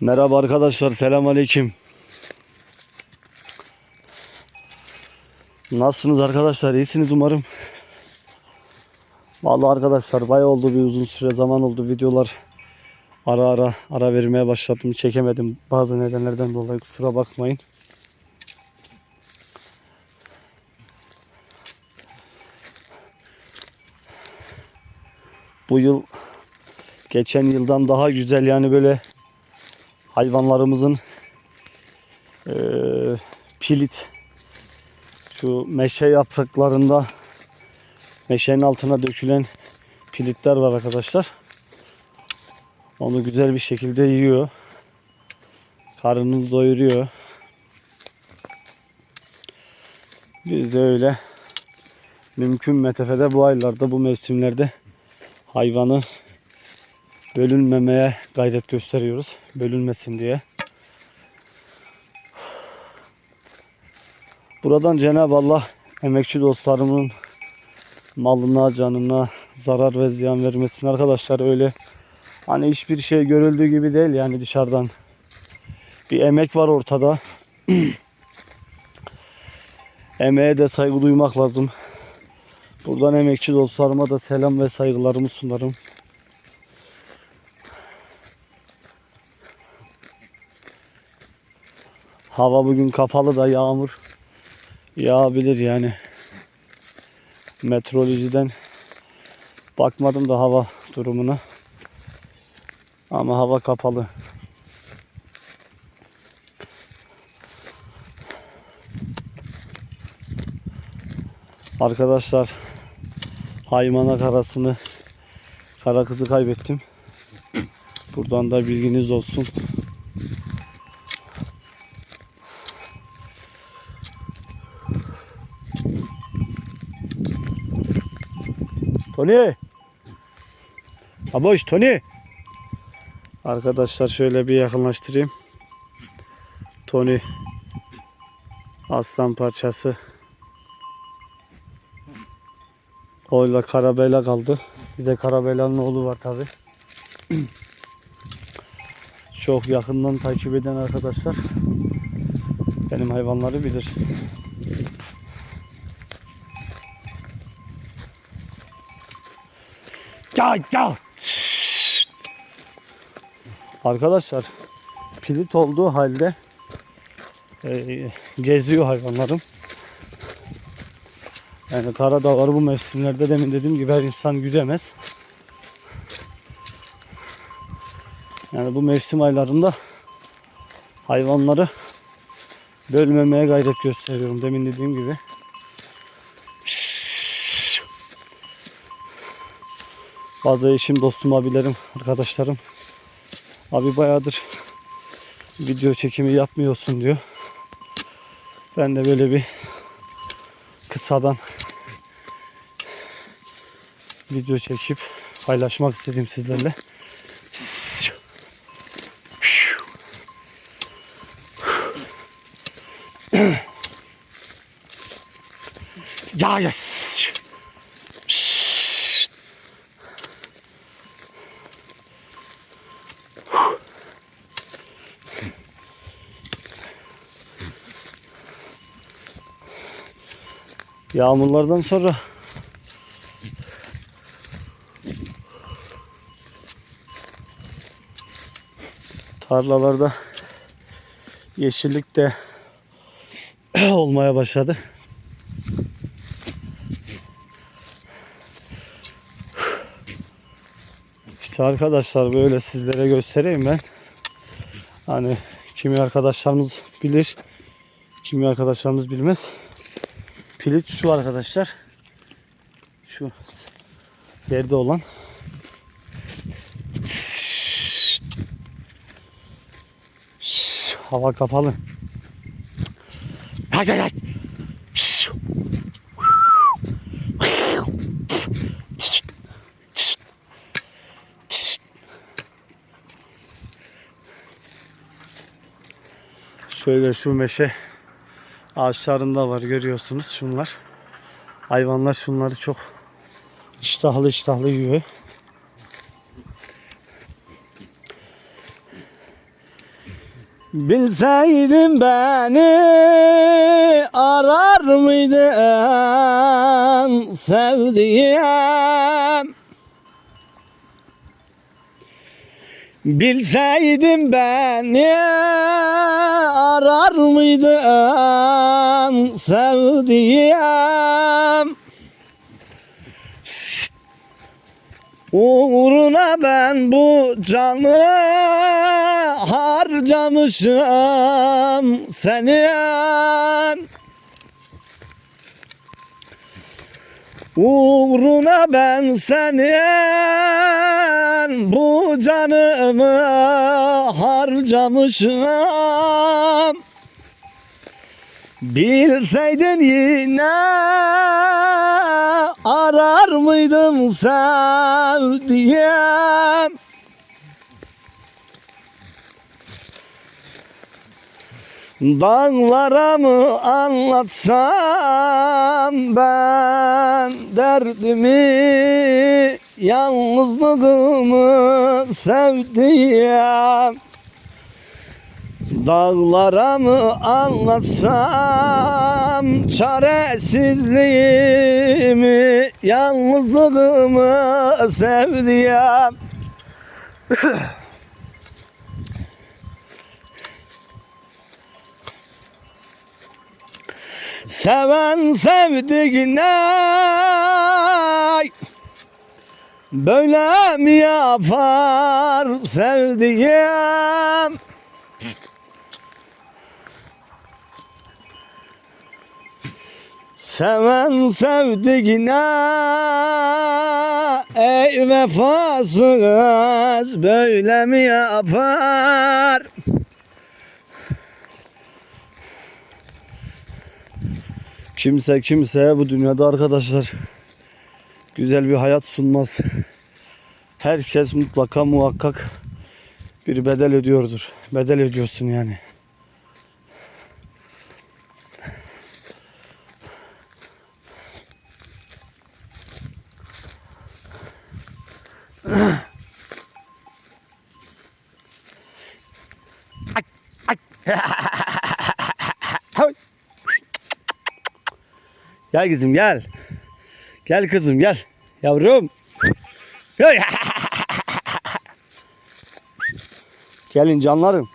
Merhaba arkadaşlar, selam aleyküm. Nasılsınız arkadaşlar? İyisiniz umarım. Vallahi arkadaşlar bay oldu bir uzun süre zaman oldu videolar ara ara ara vermeye başladım. Çekemedim bazı nedenlerden dolayı kusura bakmayın. Bu yıl geçen yıldan daha güzel yani böyle hayvanlarımızın eee, pilit şu meşe yapraklarında meşenin altına dökülen pilitler var arkadaşlar. Onu güzel bir şekilde yiyor. Karnını doyuruyor. Biz de öyle mümkün metefede bu aylarda bu mevsimlerde hayvanı bölünmemeye gayret gösteriyoruz. Bölünmesin diye. Buradan Cenab-ı Allah emekçi dostlarımın malına, canına zarar ve ziyan vermesin arkadaşlar. Öyle hani hiçbir şey görüldüğü gibi değil yani dışarıdan. Bir emek var ortada. Emeğe de saygı duymak lazım. Buradan emekçi dostlarıma da selam ve saygılarımı sunarım. Hava bugün kapalı da yağmur yağabilir yani. Meteorolojiden bakmadım da hava durumuna. Ama hava kapalı. Arkadaşlar haymana karasını kara kızı kaybettim. Buradan da bilginiz olsun. Tony. Aboş Tony. Arkadaşlar şöyle bir yakınlaştırayım. Tony aslan parçası. Oyla Karabela kaldı. Bir de Karabela'nın oğlu var tabi. Çok yakından takip eden arkadaşlar benim hayvanları bilir. Ya ya. Arkadaşlar pilit olduğu halde e, geziyor hayvanlarım. Yani Karadağları bu mevsimlerde demin dediğim gibi her insan güdemez. Yani bu mevsim aylarında hayvanları bölmemeye gayret gösteriyorum demin dediğim gibi. Bazı eşim, dostum, abilerim, arkadaşlarım abi bayağıdır video çekimi yapmıyorsun diyor. Ben de böyle bir kısadan video çekip paylaşmak istedim sizlerle. Ya ya. Yağmurlardan sonra tarlalarda yeşillik de olmaya başladı. İşte arkadaşlar böyle sizlere göstereyim ben. Hani kimi arkadaşlarımız bilir, kimi arkadaşlarımız bilmez. Pilit şu arkadaşlar. Şu yerde olan. Hava kapalı. Hadi hadi. Şöyle şu meşe ağaçlarında var görüyorsunuz şunlar. Hayvanlar şunları çok iştahlı iştahlı yiyor. Bilseydin beni arar mıydın sevdiğim Bilseydin beni arar mıydın sevdiğim? Uğruna ben bu canı harcamışım senin Uğruna ben senin bu canımı harcamışım. Bilseydin yine arar mıydın sevdiğim Dağlara mı anlatsam ben derdimi Yalnızlığımı sevdiğim Dağlara mı anlatsam çaresizliğimi, yalnızlığımı sevdiğim. Seven sevdiğine böyle mi yapar sevdiğim? Seven sevdiğine ey vefasız böyle mi yapar? Kimse kimseye bu dünyada arkadaşlar güzel bir hayat sunmaz. Herkes mutlaka muhakkak bir bedel ödüyordur. Bedel ödüyorsun yani. Hay. Gel kızım gel. Gel kızım gel. Yavrum. Gelin canlarım.